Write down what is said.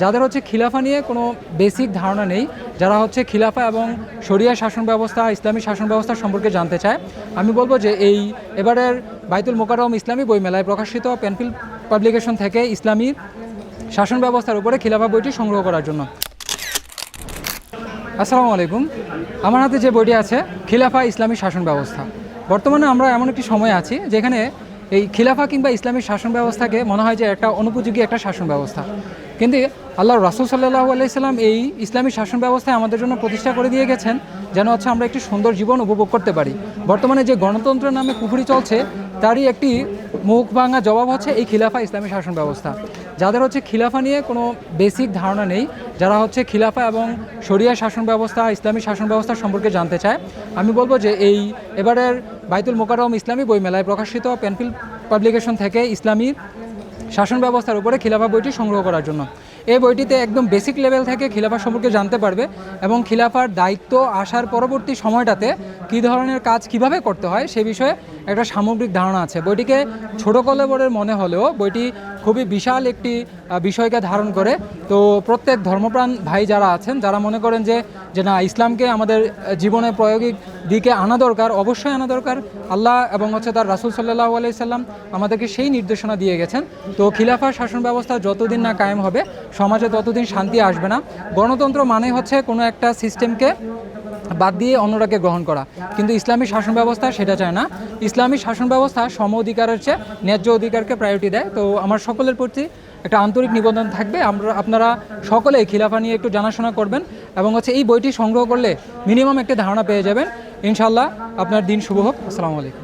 যাদের হচ্ছে খিলাফা নিয়ে কোনো বেসিক ধারণা নেই, যারা হচ্ছে খিলাফা এবং শরিয়া শাসন ব্যবস্থা, ইসলামী শাসন ব্যবস্থা সম্পর্কে জানতে চায়, আমি বলব যে এই এবারের বাইতুল মোকাররম ইসলামী বইমেলায় প্রকাশিত পেনফিল পাবলিকেশন থেকে ইসলামী শাসন ব্যবস্থার উপরে খিলাফা বইটি সংগ্রহ করার জন্য। আসসালামু আলাইকুম। আমার হাতে যে বইটি আছে, খিলাফা ইসলামী শাসন ব্যবস্থা। বর্তমানে আমরা এমন একটি সময় আছি, যেখানে এই খিলাফা কিংবা ইসলামী শাসন ব্যবস্থাকে মনে হয় যে একটা অনুপযোগী একটা শাসন ব্যবস্থা। কিন্তু আল্লাহ রাসুল সাল্লাহ আলাইসাল্লাম এই ইসলামী শাসন ব্যবস্থায় আমাদের জন্য প্রতিষ্ঠা করে দিয়ে গেছেন, যেন হচ্ছে আমরা একটি সুন্দর জীবন উপভোগ করতে পারি। বর্তমানে যে গণতন্ত্রের নামে পুকুরি চলছে, তারই একটি মুখ ভাঙা জবাব হচ্ছে এই খিলাফা ইসলামী শাসন ব্যবস্থা। যাদের হচ্ছে খিলাফা নিয়ে কোনো বেসিক ধারণা নেই, যারা হচ্ছে খিলাফা এবং শরিয়া শাসন ব্যবস্থা, ইসলামী শাসন ব্যবস্থা সম্পর্কে জানতে চায়, আমি বলব যে এই এবারের বাইতুল মোকাররম ইসলামী বইমেলায় প্রকাশিত পেনফিল পাবলিকেশন থেকে ইসলামী শাসন ব্যবস্থার উপরে খিলাফা বইটি সংগ্রহ করার জন্য। এই বইটিতে একদম বেসিক লেভেল থেকে খিলাফার সম্পর্কে জানতে পারবে এবং খিলাফার দায়িত্ব আসার পরবর্তী সময়টাতে কী ধরনের কাজ কীভাবে করতে হয় সে বিষয়ে একটা সামগ্রিক ধারণা আছে। বইটিকে ছোট কলেবরের মনে হলেও বইটি খুবই বিশাল একটি বিষয়কে ধারণ করে। তো প্রত্যেক ধর্মপ্রাণ ভাই যারা আছেন, যারা মনে করেন যে যে না, ইসলামকে আমাদের জীবনে প্রয়োগিক দিকে আনা দরকার, অবশ্যই আনা দরকার। আল্লাহ এবং হচ্ছে তার রাসুল সাল্লাহ আলাইসাল্লাম আমাদেরকে সেই নির্দেশনা দিয়ে গেছেন। তো খিলাফা শাসন ব্যবস্থা যতদিন না কায়েম হবে, সমাজে ততদিন শান্তি আসবে না। গণতন্ত্র মানে হচ্ছে কোনো একটা সিস্টেমকে বাদ দিয়ে অন্যটাকে গ্রহণ করা। কিন্তু ইসলামী শাসন ব্যবস্থা সেটা চায় না। ইসলামী শাসন ব্যবস্থা সম অধিকারের চেয়ে ন্যায্য অধিকারকে প্রায়োরিটি দেয়। তো আমার সকলের প্রতি একটা আন্তরিক নিবেদন থাকবে। আমরা, আপনারা সকলে খিলাফা নিয়ে একটু জানাশোনা করবেন এবং হচ্ছে এই বইটি সংগ্রহ করলে মিনিমাম একটা ধারণা পেয়ে যাবেন। ইনশাল্লাহ আপনার দিন শুভ হোক। আসসালামু আলাইকুম।